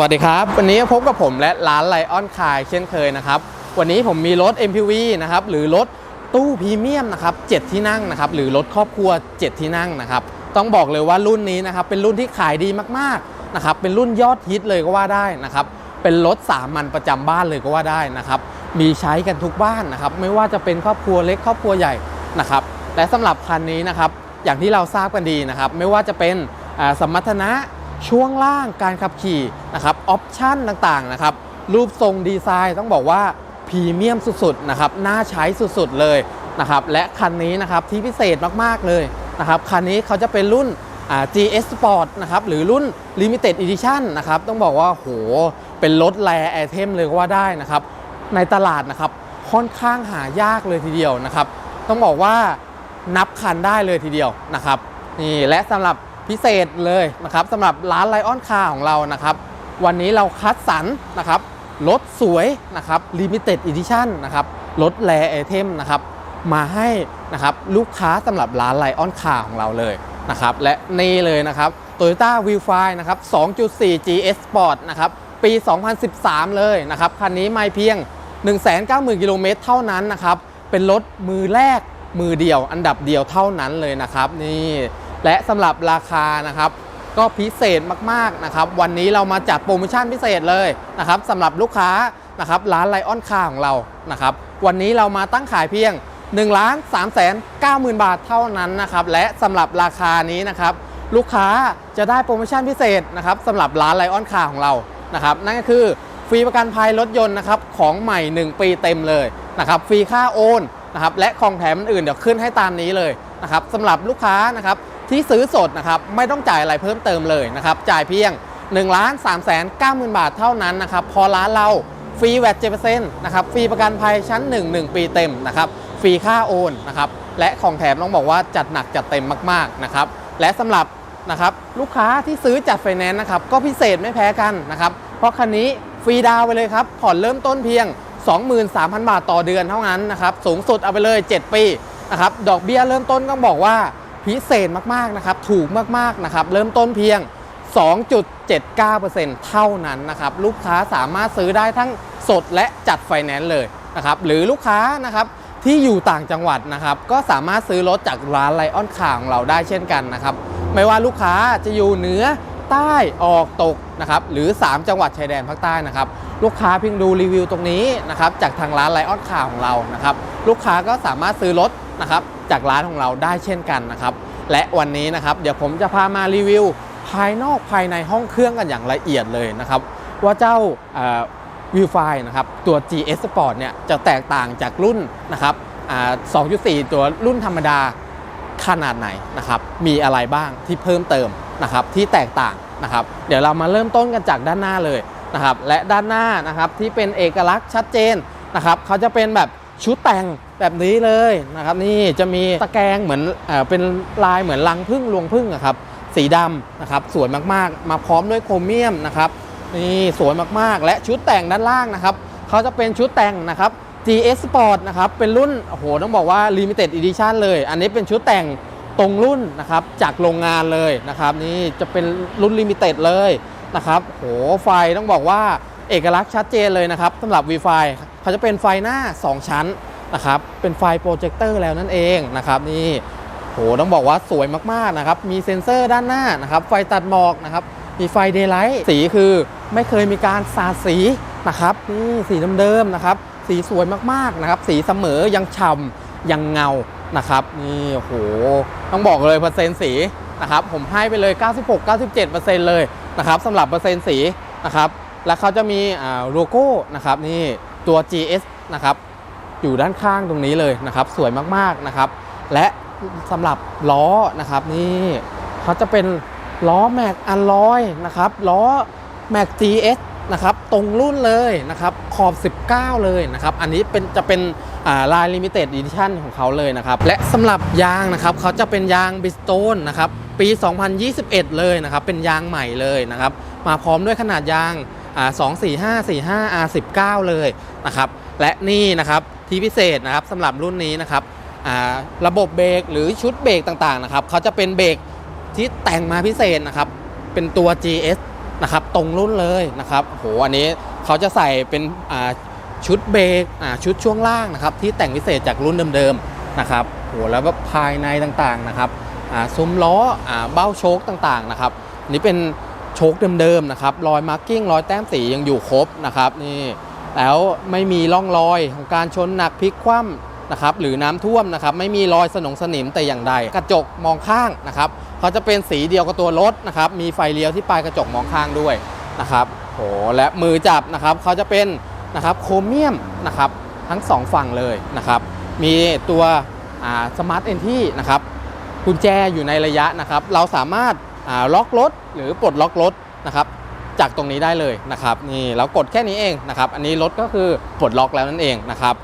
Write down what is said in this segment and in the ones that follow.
วัสดีครับ วันนี้พบกับผมและร้านไลออนคายเช่นเคยนะครับ วันนี้ผมมีรถ MPV นะครับหรือรถตู้พรีเมียมนะครับ7ที่นั่งนะครับหรือรถครอบครัว 7 ที่นั่งนะครับต้องบอกเลยว่ารุ่นนี้นะครับเป็นรุ่นที่ขายดีมากๆนะครับเป็นรุ่นยอดฮิตเลยก็ว่าได้นะครับเป็นรถสามัญประจำบ้านเลยก็ว่าได้นะครับมีใช้กันทุกบ้านนะครับไม่ว่าจะเป็นครอบครัวเล็กครอบครัวใหญ่นะครับและสำหรับคันนี้นะครับอย่างที่เราทราบกันดีนะครับไม่ว่าจะเป็นสมรรถนะ ช่วงล่างการขับขี่นะครับออปชั่นต่างๆนะครับรูปทรงดีไซน์ต้องบอกว่าพรีเมียมสุดๆนะครับน่าใช้สุดๆเลยนะครับและคันนี้นะครับที่พิเศษมากๆเลยนะครับคันนี้เขาจะเป็นรุ่น GS Sport นะครับหรือรุ่น Limited Edition นะครับต้องบอกว่าโหเป็นรถแรไอเทมเลยก็ว่าได้นะครับในตลาดนะครับค่อนข้างหายากเลยทีเดียวนะครับต้องบอกว่านับคันได้เลยทีเดียวนะครับนี่และสำหรับ พิเศษเลยนะครับสำหรับร้านไลออนคาของเรานะครับ วันนี้เราคัดสรรนะครับรถสวยนะครับ Limited Edition นะครับรถแรไอเทมนะครับมาให้นะครับลูกค้าสำหรับร้านไลออนคาของเราเลยนะครับและนี่เลยนะครับ Toyota v i w f i นะครับ 2.4 GS Sport นะครับปี 2013 เลยนะครับคันนี้ไม่เพียง 190,000 กิโลเมตรเท่านั้นนะครับเป็นรถมือแรกมือเดียวอันดับเดียวเท่านั้นเลยนะครับนี่ และสำหรับราคานะครับก็พิเศษมากๆนะครับวันนี้เรามาจัดโปรโมชั่นพิเศษเลยนะครับสำหรับลูกค้านะครับร้านไลออนคาของเรานะครับวันนี้เรามาตั้งขายเพียง1ล้าน3แสน9หมื่นบาทเท่านั้นนะครับและสำหรับราคานี้นะครับลูกค้าจะได้โปรโมชั่นพิเศษนะครับสำหรับร้านไลออนคาของเรานะครับนั่นก็คือฟรีประกันภัยรถยนต์นะครับของใหม่ 1 ปีเต็มเลยนะครับฟรีค่าโอนนะครับและของแถมอื่นเดี๋ยวขึ้นให้ตามนี้เลยนะครับสำหรับลูกค้านะครับ ที่ซื้อสดนะครับไม่ต้องจ่ายอะไรเพิ่มเติมเลยนะครับจ่ายเพียง1ล้าน3แสน9หมื่นบาทเท่านั้นนะครับพอร้านเราฟรีแวด7%นนะครับฟรีประกันภัยชั้น 1 1 ปีเต็มนะครับฟรีค่าโอนนะครับและของแถมต้องบอกว่าจัดหนักจัดเต็มมากๆนะครับและสำหรับนะครับลูกค้าที่ซื้อจัดไฟแนนซ์นะครับก็พิเศษไม่แพ้กันนะครับเพราะคันนี้ฟรีดาวไปเลยครับผ่อนเริ่มต้นเพียง 23,000 บาทต่อเดือนเท่านั้นนะครับสูงสุดเอาไปเลย 7 ปีนะครับดอกเบี้ยเริ่มต้นต้องบอกว่า พิเศษมากๆนะครับถูกมากๆนะครับเริ่มต้นเพียง 2.79%เท่านั้นนะครับลูกค้าสามารถซื้อได้ทั้งสดและจัดไฟแนนซ์เลยนะครับหรือลูกค้านะครับที่อยู่ต่างจังหวัดนะครับก็สามารถซื้อรถจากร้านไลออนคาของเราได้เช่นกันนะครับไม่ว่าลูกค้าจะอยู่เหนือใต้ออกตกนะครับหรือ 3 จังหวัดชายแดนภาคใต้นะครับลูกค้าเพียงดูรีวิวตรงนี้นะครับจากทางร้านไลออนคาของเรานะครับลูกค้าก็สามารถซื้อรถ นะครับจากร้านของเราได้เช่นกันนะครับ และวันนี้นะครับเดี๋ยวผมจะพามารีวิว ภายนอกภายในห้องเครื่องกันอย่างละเอียดเลยนะครับ ว่าเจ้าวิวไฟนะครับตัว GS Sport เนี่ยจะแตกต่างจากรุ่นนะครับ2.4 ตัวรุ่นธรรมดาขนาดไหนนะครับมีอะไรบ้างที่เพิ่มเติมนะครับที่แตกต่างนะครับ เดี๋ยวเรามาเริ่มต้นกันจากด้านหน้าเลยนะครับ และด้านหน้านะครับที่เป็นเอกลักษณ์ชัดเจนนะครับเขาจะเป็นแบบ ชุดแต่งแบบนี้เลยนะครับ นี่จะมีตะแกรงเหมือนเอเป็นลายเหมือนรังพึ่งรวงพึ่งอะครับ สีดำนะครับสวยมากๆ มาพร้อมด้วยโครเมียมนะครับนี่สวยมากๆ และชุดแต่งด้านล่างนะครับเขาจะเป็นชุดแต่งนะครับ GS Sport นะครับเป็นรุ่นโอ้โหต้องบอกว่า Limited Edition เลย อันนี้เป็นชุดแต่งตรงรุ่นนะครับจากโรงงานเลยนะครับ นี่จะเป็นรุ่น Limited เลยนะครับโหไฟต้องบอกว่า เอกลักษณ์ชัดเจนเลยนะครับสำหรับ v f i เขาจะเป็นไฟหน้า 2 ชั้นนะครับเป็นไฟโปรเจคเตอร์แล้วนั่นเองนะครับนี่โหต้องบอกว่าสวยมากๆนะครับมีเซ็นเซอร์ด้านหน้านะครับไฟตัดหมอกนะครับมีไฟเดย์ไลท์สีคือไม่เคยมีการสาดสีนะครับนี่สีเดิมๆนะครับสีสวยมากๆนะครับสีเสมอยังฉ่ำยังเงานะครับนี่โอ้โหต้องบอกเลยเปอร์เซ็นต์สีนะครับผมให้ไปเลย 96-97%เลยนะครับสำหรับเปอร์เซ็นต์สีนะครับ และเขาจะมีโลโก้นะครับนี่ตัว GS นะครับอยู่ด้านข้างตรงนี้เลยนะครับ สวยมากๆนะครับ และสำหรับล้อนะครับนี่เขาจะเป็นล้อแม็กอันลอยนะครับล้อแม็ก GS นะครับตรงรุ่นเลยนะครับขอบ 19 เลยนะครับ อันนี้เป็นจะเป็นลาย Limited Edition ของเขาเลยนะครับ และสำหรับยางนะครับเขาจะเป็นยางบิสโตนนะครับปี 2021 เลยนะครับ เป็นยางใหม่เลยนะครับ มาพร้อมด้วยขนาดยาง 245 45 R19 เลยนะครับและนี่นะครับที่พิเศษนะครับสำหรับรุ่นนี้นะครับอ่าระบบเบรกหรือชุดเบรกต่างๆนะครับเขาจะเป็นเบรกที่แต่งมาพิเศษนะครับเป็นตัว GS นะครับตรงรุ่นเลยนะครับโหอันนี้เขาจะใส่เป็นอ่าชุดเบรกอ่าชุดช่วงล่างนะครับที่แต่งพิเศษจากรุ่นเดิมๆนะครับโหแล้วภายในต่างๆนะครับอ่าซุ้มล้ออ่าเบ้าโชคต่างๆนะครับนี่เป็น โชคเดิมๆนะครับรอยมาร์กิ้งรอยแต้มสียังอยู่ครบนะครับนี่แล้วไม่มีร่องรอยของการชนหนักพลิกคว่ำนะครับหรือน้ำท่วมนะครับไม่มีรอยสนงสนิมแต่อย่างใด กระจกมองข้างนะครับเขาจะเป็นสีเดียวกับตัวรถนะครับมีไฟเลี้ยวที่ปลายกระจกมองข้างด้วยนะครับโหและมือจับนะครับเขาจะเป็นนะครับโครเมียมนะครับทั้งสองฝั่งเลยนะครับมีตัวสมาร์ทเอนที่นะครับกุญแจอยู่ในระยะนะครับ เราสามารถ ล็อกรถหรือปลดล็อกรถนะครับจากตรงนี้ได้เลยนะครับนี่เรากดแค่นี้เองนะครับอันนี้รถก็คือปลดล็อกแล้วนั่นเองนะครับ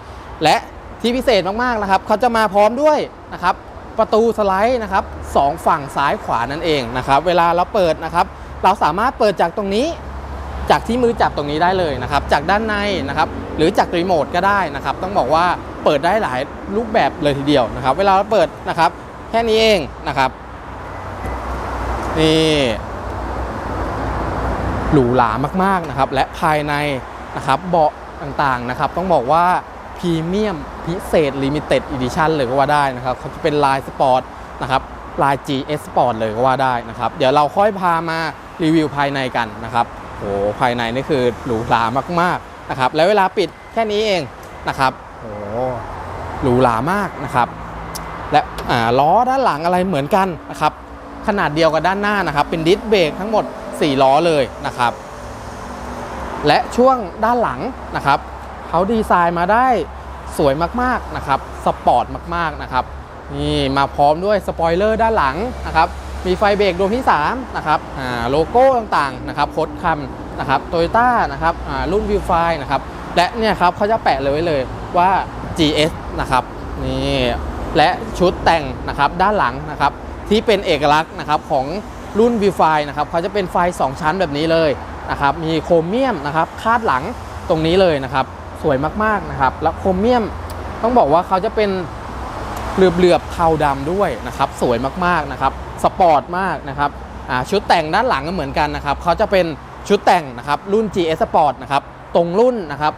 และที่พิเศษมากๆนะครับเขาจะมาพร้อมด้วยนะครับประตูสไลด์นะครับสองฝั่งซ้ายขวานั่นเองนะครับเวลาเราเปิดนะครับเราสามารถเปิดจากตรงนี้ จากที่มือจับตรงนี้ได้เลยนะครับจากด้านในนะครับหรือจากรีโมทก็ได้นะครับต้องบอกว่าเปิดได้หลายรูปแบบเลยทีเดียวนะครับ เวลาเราเปิดนะครับแค่นี้เองนะครับ นี่หรูหรามากๆนะครับ และภายในนะครับเบาะต่างๆนะครับ ต้องบอกว่าพรีเมียมพิเศษลิมิเต็ดอีดิชันเลยก็ว่าได้นะครับเขาจะเป็นลายสปอร์ตนะครับลาย GS Sport เลยก็ว่าได้นะครับ เดี๋ยวเราค่อยพามารีวิวภายในกันนะครับโอ้ภายในนี่คือหรูหรามากๆนะครับ แล้วเวลาปิดแค่นี้เองนะครับโอ้หรูหรามากนะครับ และล้อด้านหลังอะไรเหมือนกันนะครับ ขนาดเดียวกับด้านหน้านะครับ เป็นดิสเบรกทั้งหมด 4 ล้อเลยนะครับ และช่วงด้านหลังนะครับเขาดีไซน์มาได้สวยมากๆนะครับสปอร์ตมากๆนะครับนี่มาพร้อมด้วยสปอยเลอร์ด้านหลังนะครับมีไฟเบรกดวงที่3นะครับโลโก้ต่างๆนะครับโค้ดคำนะครับโตโยต้านะครับรุ่นวิวไฟนะครับและเนี่ยครับเขาจะแปะเลยไว้เลยว่า GS นะครับนี่และชุดแต่งนะครับด้านหลังนะครับ ที่เป็นเอกลักษณ์นะครับของรุ่นวิวไฟนะครับเขาจะเป็นไฟ 2 ชั้นแบบนี้เลยนะครับมีโครเมียมนะครับคาดหลังตรงนี้เลยนะครับสวยมากๆนะครับแล้วโครเมียมต้องบอกว่าเขาจะเป็นเหลือบเหลือบๆเทาดำด้วยนะครับสวยมากๆนะครับสปอร์ตมากนะครับชุดแต่งด้านหลังก็เหมือนกันนะครับเขาจะเป็นชุดแต่งนะครับรุ่น GS Sport นะครับตรงรุ่นนะครับ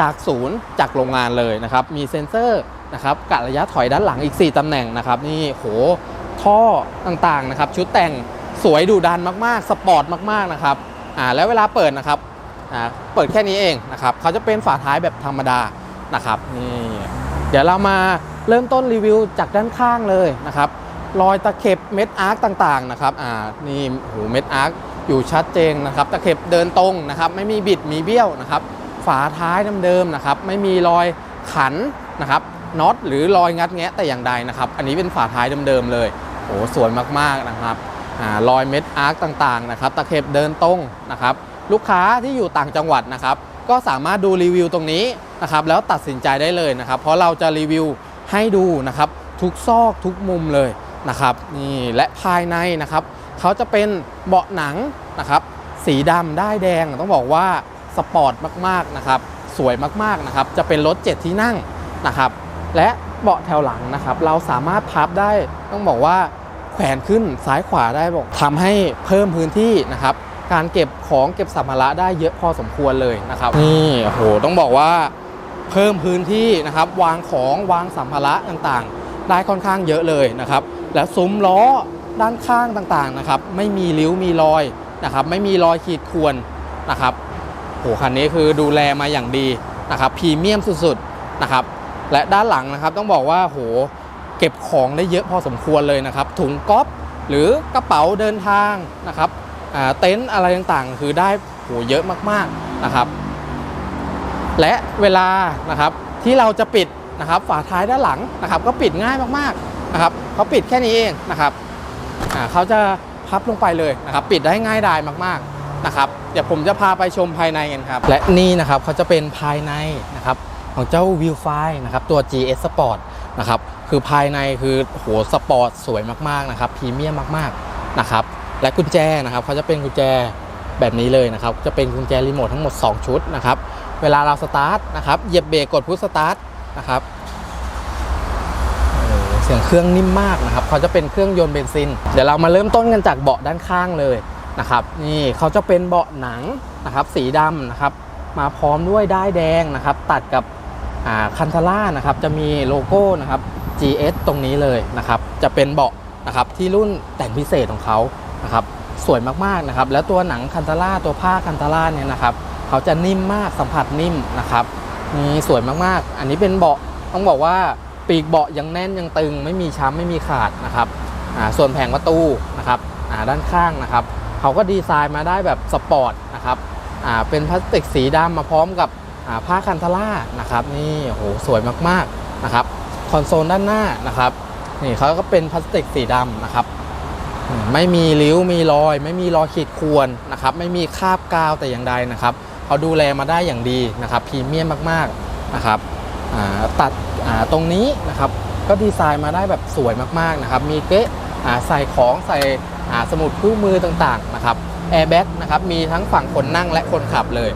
จากศูนย์จากโรงงานเลยนะครับมีเซ็นเซอร์นะครับกะระยะถอยด้านหลังอีก 4ตำแหน่งนะครับนี่โห ท่อต่างๆนะครับ ชุดแต่งสวยดูดันมากๆ สปอร์ตมากๆนะครับอ่าแล้วเวลาเปิดนะครับอ่าเปิดแค่นี้เองนะครับเขาจะเป็นฝาท้ายแบบธรรมดานะครับนี่เดี๋ยวเรามาเริ่มต้นรีวิวจากด้านข้างเลยนะครับรอยตะเข็บเม็ดอาร์คต่างๆนะครับอ่านี่โหเม็ดอาร์คอยู่ชัดเจนนะครับ ตะเข็บเดินตรงนะครับ ไม่มีบิดมีเบี้ยวนะครับ ฝาท้ายเดิมๆนะครับ ไม่มีรอยขันนะครับน็อตหรือรอยงัดแงะแต่อย่างใดนะครับ อันนี้เป็นฝาท้ายเดิมๆเลย โอ้สวยมากๆนะครับอรอยเม็ดอาร์คต่างๆนะครับตะเข็บเดินตรงนะครับลูกค้าที่อยู่ต่างจังหวัดนะครับ ก็สามารถดูรีวิวตรงนี้นะครับแล้วตัดสินใจได้เลยนะครับ เพราะเราจะรีวิวให้ดูนะครับทุกซอกทุกมุมเลยนะครับนี่และภายในนะครับเขาจะเป็นเบาะหนังนะครับสีดำได้ายแดงต้องบอกว่าสปอร์ตมากๆนะครับสวยมากๆนะครับจะเป็นรถ 7 ที่นั่งนะครับและ เบาะแถวหลังนะครับ เราสามารถพับได้ต้องบอกว่าแขวนขึ้นซ้ายขวาได้บอกทำให้เพิ่มพื้นที่นะครับ การเก็บของเก็บสัมภาระได้เยอะพอสมควรเลยนะครับ นี่โอ้โหต้องบอกว่าเพิ่มพื้นที่นะครับ วางของวางสัมภาระต่างๆ ได้ค่อนข้างเยอะเลยนะครับ และซุ้มล้อด้านข้างต่างๆนะครับ ไม่มีริ้วมีรอยนะครับ ไม่มีรอยขีดข่วนนะครับโหคันนี้คือดูแลมาอย่างดีนะครับพรีเมียมสุดๆนะครับ และด้านหลังนะครับต้องบอกว่าโหเก็บของได้เยอะพอสมควรเลยนะครับ ถุงก๊อฟหรือกระเป๋าเดินทางนะครับเต็นท์อะไรต่างๆ คือได้โหเยอะมากๆนะครับ และเวลานะครับที่เราจะปิดนะครับ ฝาท้ายด้านหลังนะครับ ก็ปิดง่ายมากๆนะครับเขาปิดแค่นี้เองนะครับเขาจะพับลงไปเลยนะครับ ปิดได้ง่ายดายมากๆนะครับ เดี๋ยวผมจะพาไปชมภายในกันครับ และนี่นะครับเขาจะเป็นภายในนะครับ ของเจ้าวิวไฟนะครับตัว GS Sport นะครับคือภายในคือโหสปอร์ตสวยมากๆนะครับพรีเมียมมากๆนะครับและกุญแจนะครับเขาจะเป็นกุญแจแบบนี้เลยนะครับจะเป็นกุญแจรีโมททั้งหมด 2 ชุดนะครับเวลาเราสตาร์ทนะครับเหยียบเบรกกดพุชสตาร์ทนะครับเสียงเครื่องนิ่มมากนะครับเขาจะเป็นเครื่องยนต์เบนซิน เดี๋ยวเรามาเริ่มต้นกันจากเบาะด้านข้างเลยนะครับนี่เขาจะเป็นเบาะหนังนะครับสีดำนะครับมาพร้อมด้วยด้ายแดงนะครับตัดกับ คันทาร่านะครับจะมีโลโก้นะครับ GS ตรงนี้เลยนะครับ จะเป็นเบาะนะครับที่รุ่นแต่งพิเศษของเขานะครับสวยมากๆนะครับ แล้วตัวหนังคันทาร่าตัวผ้าคันทาร่าเนี่ยนะครับเขาจะนิ่มมากสัมผัสนิ่มนะครับนี่สวยมากๆ อันนี้เป็นเบาะต้องบอกว่าปีกเบาะยังแน่นยังตึง ไม่มีช้ำไม่มีขาดนะครับส่วนแผงประตูนะครับด้านข้างนะครับเขาก็ดีไซน์มาได้แบบสปอร์ตนะครับเป็นพลาสติกสีดำมาพร้อมกับ ผ้าคันทาร่านะครับนี่โหสวยมากๆนะครับคอนโซลด้านหน้านะครับนี่เขาก็เป็นพลาสติกสีดำนะครับไม่มีริ้วมีรอย ไม่มีรอยขีดข่วนนะครับไม่มีคราบกาวแต่อย่างใดนะครับเขาดูแลมาได้อย่างดีนะครับพรีเมียมมากๆนะครับตัดตรงนี้นะครับก็ดีไซน์มาได้แบบสวยมากๆนะครับมีเก๊ะใส่ของใส่สมุดคู่มือต่างๆนะครับแอร์แบ็กนะครับมีทั้งฝั่งคนนั่งและคนขับเลย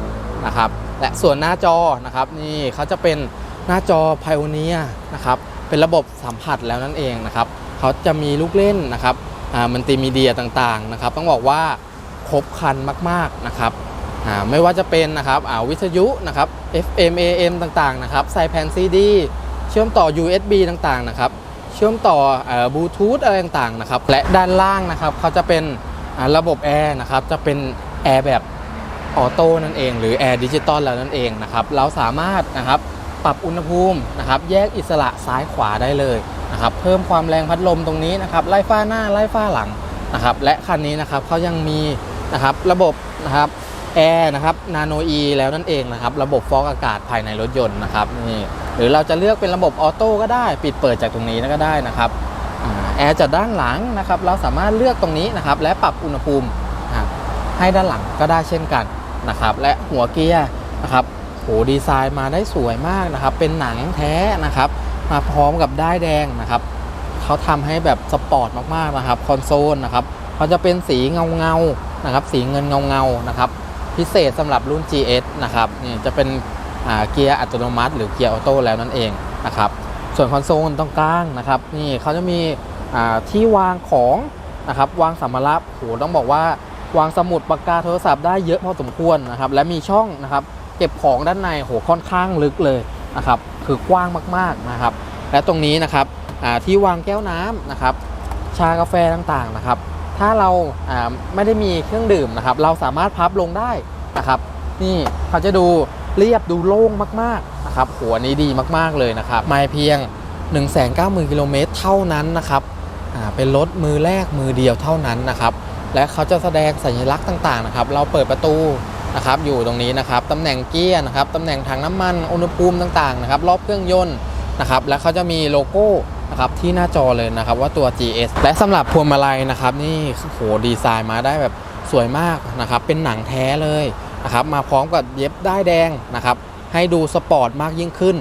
นะครับ และส่วนหน้าจอนะครับนี่เขาจะเป็นหน้าจอ Pioneer นะครับเป็นระบบสัมผัสแล้วนั่นเองนะครับเขาจะมีลูกเล่นนะครับมันติมีเดียต่างๆนะครับ ต้องบอกว่าครบครันมากๆนะครับไม่ว่าจะเป็นนะครับวิทยุนะครับ FM AM ต่างๆนะครับใส่แผ่น CD เชื่อมต่อ USB ต่างๆนะครับเชื่อมต่อบลูทูธอะไรต่างๆนะครับและด้านล่างนะครับเขาจะเป็นระบบแอร์นะครับจะเป็นแอร์แบบ ออโต้นั่นเอง หรือแอร์ดิจิตอลแล้วนั่นเองนะครับเราสามารถนะครับปรับอุณหภูมินะครับแยกอิสระซ้ายขวาได้เลยนะครับเพิ่มความแรงพัดลมตรงนี้นะครับไล่ฟ้าหน้าไล่ฟ้าหลังนะครับและคันนี้นะครับเขายังมีนะครับระบบนะครับแอร์นะครับนาโนอีแล้วนั่นเองนะครับระบบฟอกอากาศภายในรถยนต์นะครับนี่หรือเราจะเลือกเป็นระบบออโต้ก็ได้ ปิดเปิดจากตรงนี้ก็ได้นะครับแอร์จากด้านหลังนะครับเราสามารถเลือกตรงนี้นะครับและปรับอุณหภูมิให้ด้านหลังก็ได้เช่นกัน นะครับและหัวเกียร์นะครับโหดีไซน์มาได้สวยมากนะครับ เป็นหนังแท้นะครับ มาพร้อมกับด้ายแดงนะครับเขาทำให้แบบสปอร์ตมากๆนะครับคอนโซลนะครับเขาจะเป็นสีเงาเงานะครับ สีเงินเงาเงานะครับ พิเศษสำหรับรุ่น GS นะครับนี่จะเป็นเกียร์อัตโนมัติ หรือเกียร์ออโต้แล้วนั่นเองนะครับ ส่วนคอนโซลตรงกลางนะครับ นี่เขาจะมีที่วางของนะครับ วางสัมภาระโหต้องบอกว่า วางสมุดปากกาโทรศัพท์ได้เยอะพอสมควรนะครับ และมีช่องนะครับ เก็บของด้านในโหค่อนข้างลึกเลยนะครับ คือกว้างมากๆนะครับ และตรงนี้นะครับที่วางแก้วน้ำนะครับ ชากาแฟต่างๆนะครับ ถ้าเราไม่ได้มีเครื่องดื่มนะครับ เราสามารถพับลงได้นะครับ นี่เขาจะดูเรียบดูโล่งมากๆนะครับหัวนี้ดีมากๆเลยนะครับไม่เพียง 190,000กิโลเมตรเท่านั้นนะครับเป็นรถมือแรกมือเดียวเท่านั้นนะครับ และเขาจะแสดงสัญลักษณ์ต่างๆนะครับเราเปิดประตูนะครับอยู่ตรงนี้นะครับตำแหน่งเกียร์นะครับตำแหน่งถังน้ำมันอุณหภูมิต่างๆนะครับรอบเครื่องยนต์นะครับและเขาจะมีโลโก้นะครับที่หน้าจอเลยนะครับว่าตัว GS และสำหรับพวงมาลัยนะครับนี่โหดีไซน์มาได้แบบสวยมากนะครับเป็นหนังแท้เลยนะครับมาพร้อมกับเย็บด้ายแดงนะครับให้ดูสปอร์ตมากยิ่งขึ้น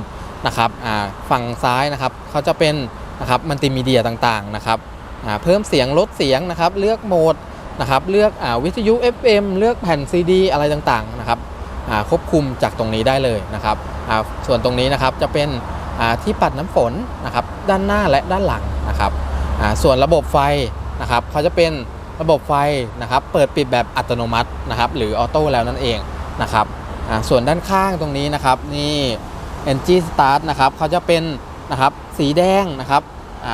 นะครับอ่าฝั่งซ้ายนะครับเขาจะเป็นนะครับมัลติมีเดียต่างๆนะครับอ่าเพิ่มเสียงลดเสียงนะครับเลือกโหมด นะครับเลือกอวิทยุ FM เลือกแผ่น CD อะไรต่างๆนะครับควบคุมจากตรงนี้ได้เลยนะครับส่วนตรงนี้นะครับจะเป็นที่ปัดน้ำฝนนะครับด้านหน้าและด้านหลังนะครับส่วนระบบไฟนะครับเขาจะเป็นระบบไฟนะครับเปิดปิดแบบอัตโนมัตินะครับหรือออโต้แล้วนั่นเองนะครับส่วนด้านข้างตรงนี้นะครับนี่ Engine Start นะครับเขาจะเป็นนะครับสีแดงนะครับ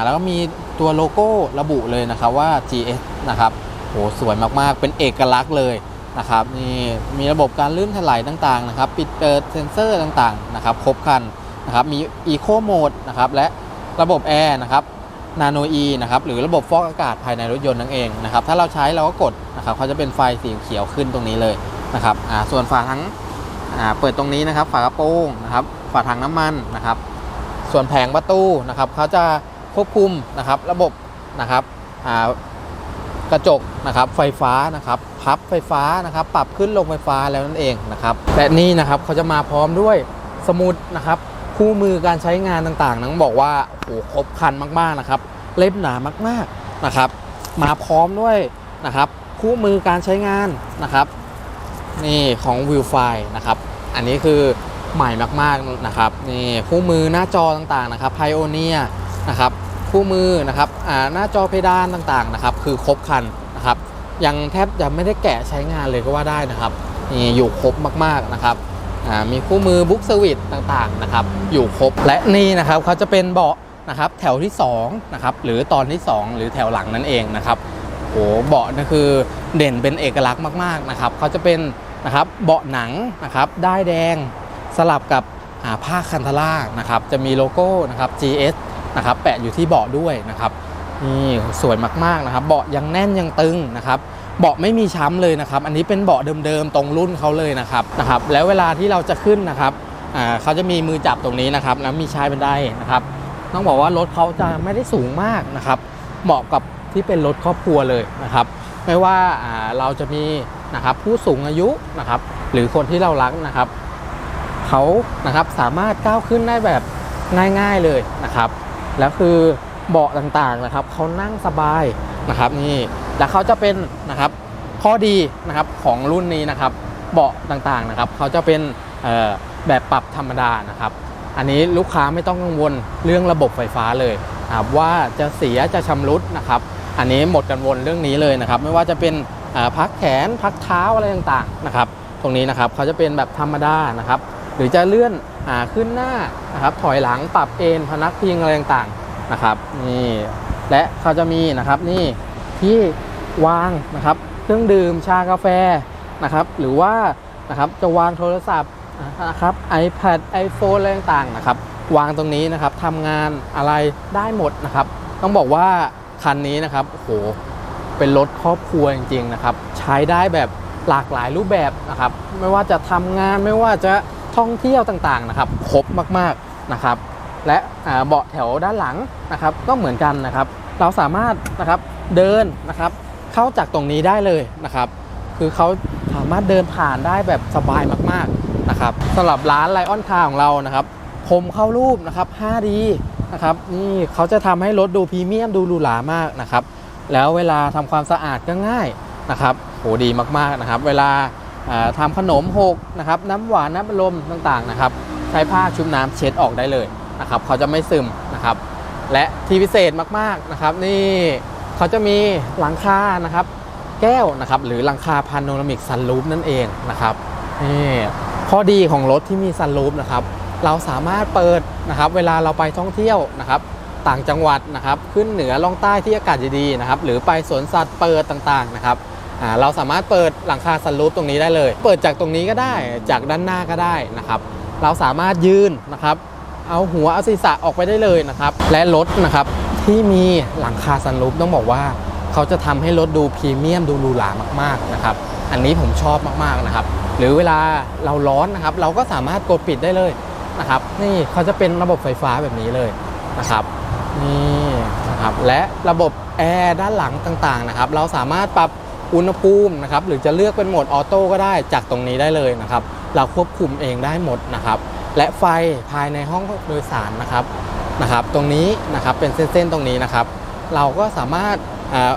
แล้วก็มีตัวโลโก้ระบุเลยนะครับว่า GS นะครับ โหสวยมากๆ เป็นเอกลักษณ์เลยนะครับนี่มีระบบการลื่นถลายต่างๆนะครับ ปิดเปิดเซ็นเซอร์ต่างๆนะครับครบครันนะครับมี Eco Mode นะครับและระบบแอร์นะครับ Nano E นะครับหรือระบบฟอกอากาศภายในรถยนต์นั่นเองนะครับถ้าเราใช้เราก็กดนะครับเขาจะเป็นไฟสีเขียวขึ้นตรงนี้เลยนะครับอ่าส่วนฝาทั้งอ่าเปิดตรงนี้นะครับ ฝากระโปรงนะครับฝาถังน้ำมันนะครับ ส่วนแผงประตูนะครับเขาจะควบคุมนะครับระบบนะครับอ่า กระจกนะครับไฟฟ้านะครับพับไฟฟ้านะครับปรับขึ้นลงไฟฟ้าแล้วนั่นเองนะครับและนี่นะครับเขาจะมาพร้อมด้วยสมุดนะครับคู่มือการใช้งานต่างๆต้องบอกว่าโอ้โหครบครันมากๆนะครับเล่มหนามากๆนะครับ มาพร้อมด้วยนะครับคู่มือการใช้งานนะครับ นี่ของวิวไฟนะครับ อันนี้คือใหม่มากๆนะครับนี่คู่มือหน้าจอต่างๆนะครับ Pioneer นะครับ คู่มือนะครับหน้าจอเพดานต่างๆนะครับคือครบครันนะครับยังแทบจะไม่ได้แกะใช้งานเลยก็ว่าได้นะครับนี่อยู่ครบมากๆนะครับมีคู่มือบุ๊กเซอร์วิสต่างๆนะครับอยู่ครบและนี่นะครับเขาจะเป็นเบาะนะครับแถวที่2นะครับหรือตอนที่ 2 หรือแถวหลังนั่นเองนะครับโอ้เบาะนี่คือเด่นเป็นเอกลักษณ์มากๆนะครับเขาจะเป็นนะครับเบาะหนังนะครับได้ายแดงสลับกับผ้าคันทาร่านะครับจะมีโลโก้นะครับ GS นะครับแปะอยู่ที่เบาะด้วยนะครับนี่สวยมากๆนะครับ เบาะยังแน่นยังตึงนะครับเบาะไม่มีช้ำเลยนะครับ อันนี้เป็นเบาะเดิมๆตรงรุ่นเขาเลยนะครับนะครับ แล้วเวลาที่เราจะขึ้นนะครับอ่าเขาจะมีมือจับตรงนี้นะครับแล้วมีชายบันไดนะครับต้องบอกว่ารถเขาจะไม่ได้สูงมากนะครับ เหมาะกับที่เป็นรถครอบครัวเลยนะครับ ไม่ว่าอ่าเราจะมีนะครับผู้สูงอายุนะครับ หรือคนที่เรารักนะครับเขานะครับสามารถก้าวขึ้นได้แบบง่ายๆเลยนะครับ แล้วคือเบาะต่างๆนะครับเขานั่งสบายนะครับนี่แล้วเขาจะเป็นนะครับข้อดีนะครับของรุ่นนี้นะครับเบาะต่างๆนะครับเขาจะเป็นแบบปรับธรรมดานะครับ อันนี้ลูกค้าไม่ต้องกังวลเรื่องระบบไฟฟ้าเลยครับว่าจะเสียจะชำรุดนะครับ อันนี้หมดกังวลเรื่องนี้เลยนะครับ ไม่ว่าจะเป็นพักแขนพักเท้าอะไรต่างๆนะครับ ตรงนี้นะครับเขาจะเป็นแบบธรรมดานะครับ หรือจะเลื่อน ขึ้นหน้านะครับถอยหลังปรับเอนพนักพิงอะไรต่างๆนะครับนี่และเขาจะมีนะครับนี่ที่วางนะครับเครื่องดื่มชากาแฟนะครับหรือว่านะครับจะวางโทรศัพท์นะครับ iPad iPhone อะไรต่างๆนะครับวางตรงนี้นะครับทำงานอะไรได้หมดนะครับ ต้องบอกว่าคันนี้นะครับโอ้โหเป็นรถครอบครัวจริงๆนะครับ ใช้ได้แบบหลากหลายรูปแบบนะครับ ไม่ว่าจะทำงานไม่ว่าจะ ท่องเที่ยวต่างๆนะครับครบมากๆนะครับ และเบาะแถวด้านหลังนะครับก็เหมือนกันนะครับ เราสามารถนะครับเดินนะครับเข้าจากตรงนี้ได้เลยนะครับ คือเขาสามารถเดินผ่านได้แบบสบายมากๆนะครับสำหรับร้านไลออนคาของเรานะครับคมเข้ารูปนะครับ 5D นะครับนี่เขาจะทำให้รถดูพรีเมียมดูหรูหรามากนะครับ แล้วเวลาทำความสะอาดก็ง่ายนะครับโหดีมากๆนะครับ เวลา อ่าทำขนมหกนะครับน้ำหวานน้ำอัดลมต่างๆนะครับ ใช้ผ้าชุบน้ำเช็ดออกได้เลยนะครับเขาจะไม่ซึมนะครับ และที่พิเศษมากๆนะครับ นี่เขาจะมีหลังคานะครับ แก้วนะครับหรือหลังคาพาโนรามิกซันรูฟนั่นเองนะครับนี่ข้อดีของรถที่มีซันรูฟนะครับ เราสามารถเปิดนะครับ เวลาเราไปท่องเที่ยวนะครับ ต่างจังหวัดนะครับ ขึ้นเหนือล่องใต้ที่อากาศดีๆนะครับ หรือไปสวนสัตว์เปิดต่างๆนะครับ เราสามารถเปิดหลังคาซันรูฟตรงนี้ได้เลย เปิดจากตรงนี้ก็ได้จากด้านหน้าก็ได้นะครับ เราสามารถยืนนะครับ เอาหัวเอาศีรษะออกไปได้เลยนะครับ และรถนะครับที่มีหลังคาซันรูฟต้องบอกว่า เขาจะทำให้รถดูพรีเมียมดูหรูหรามากๆนะครับ อันนี้ผมชอบมากๆนะครับ หรือเวลาเราร้อนนะครับ เราก็สามารถกดปิดได้เลยนะครับ นี่เขาจะเป็นระบบไฟฟ้าแบบนี้เลยนะครับนี่นะครับและระบบแอร์ด้านหลังต่างๆนะครับ เราสามารถปรับ อุณหภูมินะครับหรือจะเลือกเป็นโหมดออโต้ก็ได้จากตรงนี้ได้เลยนะครับเราควบคุมเองได้หมดนะครับและไฟภายในห้องโดยสารนะครับนะครับตรงนี้นะครับเป็นเส้นๆตรงนี้นะครับ เราก็สามารถอ่า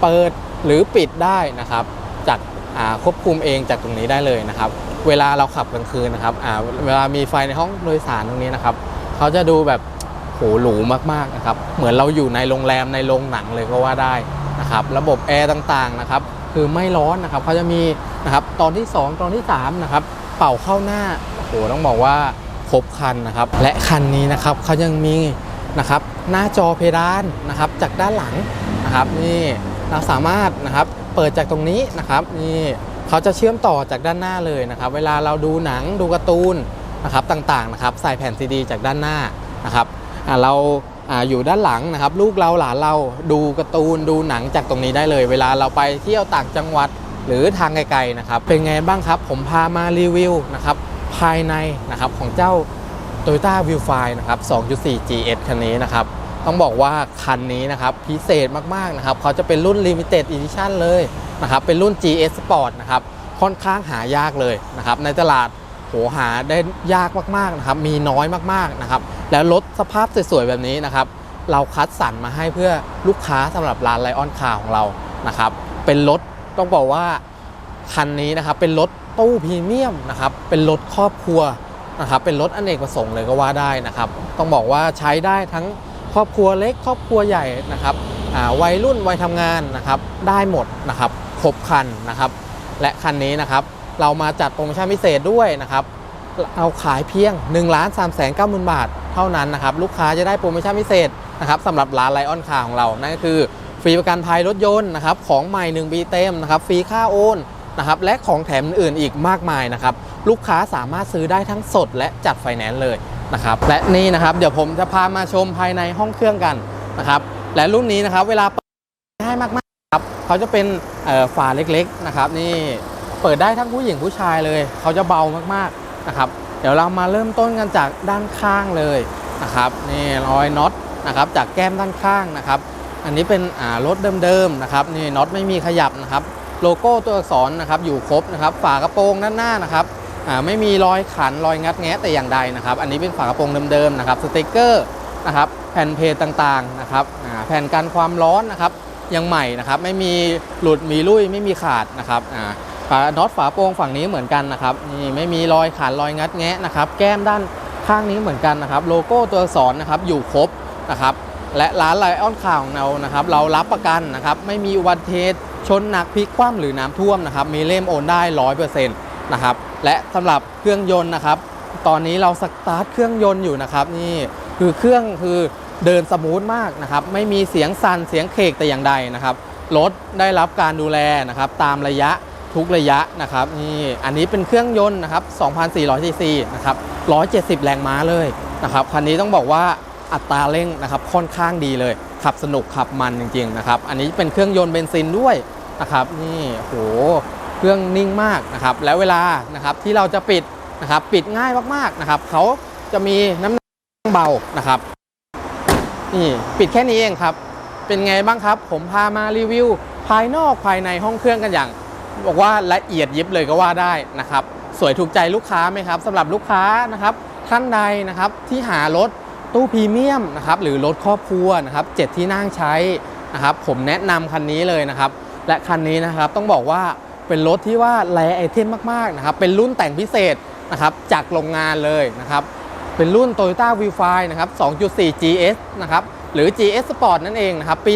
เปิดหรือปิดได้นะครับจากอ่าควบคุมเองจากตรงนี้ได้เลยนะครับ เวลาเราขับกลางคืนนะครับอ่าเวลามีไฟในห้องโดยสารตรงนี้นะครับเขาจะดูแบบโหหรูมากๆนะครับเหมือนเราอยู่ในโรงแรมในโรงหนังเลยก็ว่าได้นะครับ ระบบแอร์ต่างๆนะครับ คือไม่ร้อนนะครับเขาจะมีนะครับตอนที่ 2 ตอนที่3นะครับเป่าเข้าหน้าโอ้โหต้องบอกว่าครบคันนะครับ และคันนี้นะครับเขายังมีนะครับหน้าจอเพดานนะครับ จากด้านหลังนะครับ นี่เราสามารถนะครับเปิดจากตรงนี้นะครับนี่เขาจะเชื่อมต่อจากด้านหน้าเลยนะครับ เวลาเราดูหนังดูการ์ตูนนะครับต่างๆนะครับใส่แผ่นซีดีจากด้านหน้านะครับเรา อยู่ด้านหลังนะครับ ลูกเราหลานเราดูการ์ตูนดูหนังจากตรงนี้ได้เลย เวลาเราไปเที่ยวต่างจังหวัดหรือทางไกลๆนะครับ เป็นไงบ้างครับ ผมพามารีวิวนะครับภายในนะครับของเจ้า Toyota v i e w f i นะครับ 2.4 GS คันนี้นะครับ ต้องบอกว่าคันนี้นะครับพิเศษมากๆนะครับเขาจะเป็นรุ่น Limited Edition เลยนะครับเป็นรุ่น GS Sport นะครับค่อนข้างหายากเลยนะครับในตลาด โหหาได้ยากมากๆนะครับมีน้อยมากๆนะครับแล้วรถสภาพสวยๆแบบนี้นะครับเราคัดสรรมาให้เพื่อลูกค้าสำหรับร้านไลออนคาของเรานะครับเป็นรถต้องบอกว่าคันนี้นะครับเป็นรถตู้พรีเมียมนะครับเป็นรถครอบครัวนะครับเป็นรถอเนกประสงค์เลยก็ว่าได้นะครับ ต้องบอกว่าใช้ได้ทั้งครอบครัวเล็กครอบครัวใหญ่นะครับวัยรุ่นวัยทำงานนะครับได้หมดนะครับครบคันนะครับ และคันนี้นะครับ เรามาจัดโปรโมชั่นพิเศษด้วยนะครับเอาขายเพียง1นึ่งล้านสามแสนเก้าหมื่นบาท เท่านั้นนะครับลูกค้าจะได้โปรโมชั่นพิเศษนะครับสำหรับร้านไลออนคาของเรา นั่นก็คือฟรีประกันภัยรถยนต์นะครับของใหม่1ปีเต็มนะครับฟรีค่าโอนนะครับและของแถมอื่นอีกมากมายนะครับลูกค้าสามารถซื้อได้ทั้งสดและจัดไฟแนนซ์เลยนะครับและนี่นะครับเดี๋ยวผมจะพามาชมภายในห้องเครื่องกันนะครับและรุ่นนี้นะครับเวลาเปิดง่ายมากๆครับเขาจะเป็นฝาเล็กๆนะครับนี่ เปิดได้ทั้งผู้หญิงผู้ชายเลย เขาจะเบามากๆนะครับ เดี๋ยวเรามาเริ่มต้นกันจากด้านข้างเลยนะครับนี่รอยน็อตนะครับจากแก้มด้านข้างนะครับ อันนี้เป็นอ่ารถเดิมๆนะครับนี่น็อตไม่มีขยับนะครับ โลโก้ตัวอักษรนะครับอยู่ครบนะครับ ฝากระโปรงด้านหน้านะครับอ่าไม่มีรอยขันรอยงัดแงะแต่อย่างใดนะครับ อันนี้เป็นฝากระโปรงเดิมๆนะครับสติกเกอร์นะครับแผ่นเพจต่างๆนะครับอ่าแผ่นกันความร้อนนะครับยังใหม่นะครับไม่มีหลุดมีลุยไม่มีขาดนะครับอ่า ฝาน็อตฝาโปรงฝั่งนี้เหมือนกันนะครับนี่ไม่มีรอยขันรอยงัดแงะนะครับแก้มด้านข้างนี้เหมือนกันนะครับโลโก้ตัวอักษรนะครับอยู่ครบนะครับและร้านไลออนข่าวของเรานะครับเรารับประกันนะครับไม่มีอุบัติเหตุชนหนักพลิกคว่ำหรือน้ำท่วมนะครับมีเล่มโอนได้ร้อยเปอร์เซ็นต์นะครับและสำหรับเครื่องยนต์นะครับตอนนี้เราสตาร์ทเครื่องยนต์อยู่นะครับนี่คือเครื่องคือเดินสมูทมากนะครับไม่มีเสียงสั่นเสียงเคกแต่อย่างใดนะครับรถได้รับการดูแลนะครับตามระยะ ทุกระยะนะครับนี่อันนี้เป็นเครื่องยนต์นะครับ2,400ซีซีนะครับ170 แรงม้าเลยนะครับคันนี้ต้องบอกว่าอัตราเร่งนะครับค่อนข้างดีเลย ขับสนุกขับมันจริงๆนะครับอันนี้เป็นเครื่องยนต์เบนซินด้วยนะครับนี่โหเครื่องนิ่งมากนะครับแล้วเวลานะครับที่เราจะปิดนะครับปิดง่ายมากๆนะครับเขาจะมีน้ำหนักเบานะครับนี่ปิดแค่นี้เองครับเป็นไงบ้างครับ ผมพามารีวิว ภายนอกภายในห้องเครื่องกันอย่าง บอกว่าละเอียดยิบเลยก็ว่าได้นะครับ สวยถูกใจลูกค้าไหมครับสำหรับลูกค้านะครับท่านใดนะครับที่หารถตู้พรีเมียมนะครับหรือรถครอบครัวนะครับเจ็ดที่นั่งใช้นะครับผมแนะนำคันนี้เลยนะครับ และคันนี้นะครับต้องบอกว่าเป็นรถที่ว่าแลไอเทมมากๆนะครับเป็นรุ่นแต่งพิเศษนะครับจากโรงงานเลยนะครับเป็นรุ่น Toyota v i f y นะครับ 2.4 GS นะครับหรือ GS Sport นั่นเองนะครับปี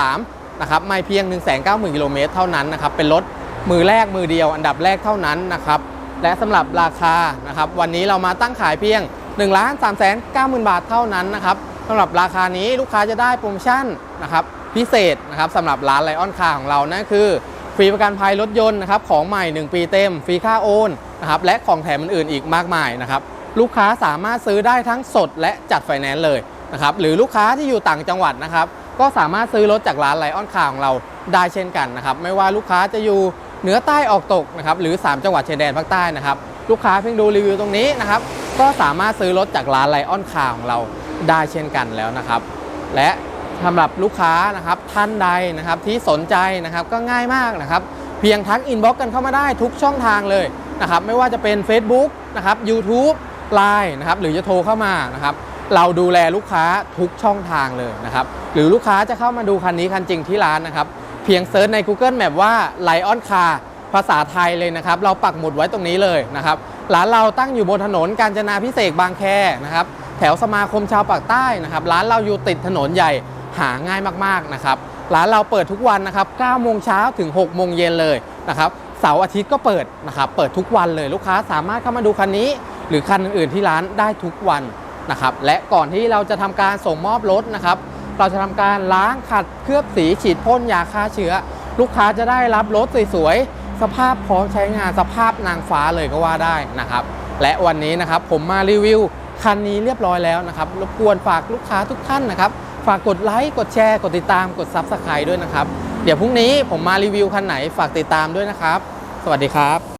2013นะครับไม่เพียง 190,000กิโลเมตรเท่านั้นนะครับเป็นรถ มือแรกมือเดียว อันดับแรกเท่านั้นนะครับและสำหรับราคานะครับวันนี้เรามาตั้งขายเพียง1 3 9 0 0 0 0บาทเท่านั้นนะครับสำหรับราคานี้ลูกค้าจะได้โปรโมชั่นนะครับพิเศษนะครับสำหรับร้านไลออนคาของเรานั่นคือฟรีประกันภัยรถยนต์นะครับของใหม่ 1 ปีเต็ม ฟรีค่าโอนนะครับและของแถมอื่นๆอีกมากมายนะครับลูกค้าสามารถซื้อได้ทั้งสดและจัดไฟแนนซ์เลยนะครับหรือลูกค้าที่อยู่ต่างจังหวัดนะครับก็สามารถซื้อรถจากร้านไลออนคาของเราได้เช่นกันนะครับไม่ว่าลูกค้าจะอยู่ เหนือใต้ออกตกนะครับหรือ 3 จังหวัดชายแดนภาคใต้นะครับลูกค้าเพิ่งดูรีวิวตรงนี้นะครับก็สามารถซื้อรถจากร้านไลออนคาของเราได้เช่นกันแล้วนะครับ และสำหรับลูกค้านะครับท่านใดนะครับที่สนใจนะครับก็ง่ายมากนะครับ เพียงทักอินบ็อกกันเข้ามาได้ทุกช่องทางเลยนะครับไม่ว่าจะเป็น Facebook นะครับ YouTube Line นะครับหรือจะโทรเข้ามานะครับเราดูแลลูกค้าทุกช่องทางเลยนะครับหรือลูกค้าจะเข้ามาดูคันนี้คันจริงที่ร้านนะครับ เพียงเซิร์ชใน Google Map ว่า Lion Car ภาษาไทยเลยนะครับ เราปักหมุดไว้ตรงนี้เลยนะครับ ร้านเราตั้งอยู่บนถนนกาญจนาพิเศษบางแคนะครับ แถวสมาคมชาวปากใต้นะครับ ร้านเราอยู่ติดถนนใหญ่หาง่ายมากๆนะครับ ร้านเราเปิดทุกวันนะครับ9โมงเช้าถึง6โมงเย็นเลยนะครับ เสาร์อาทิตย์ก็เปิดนะครับ เปิดทุกวันเลยลูกค้าสามารถเข้ามาดูคันนี้ หรือคันอื่นๆที่ร้านได้ทุกวันนะครับ และก่อนที่เราจะทำการส่งมอบรถนะครับ เราจะทำการล้างขัดเคลือบสีฉีดพ่นยาฆ่าเชื้อ ลูกค้าจะได้รับรถสวยๆ สภาพพร้อมใช้งานสภาพนางฟ้าเลยก็ว่าได้นะครับ และวันนี้นะครับผมมารีวิวคันนี้เรียบร้อยแล้วนะครับรบกวนฝากลูกค้าทุกท่านนะครับ ฝากกดไลค์กดแชร์กดติดตามกด Subscribe ด้วยนะครับ เดี๋ยวพรุ่งนี้ผมมารีวิวคันไหนฝากติดตามด้วยนะครับ สวัสดีครับ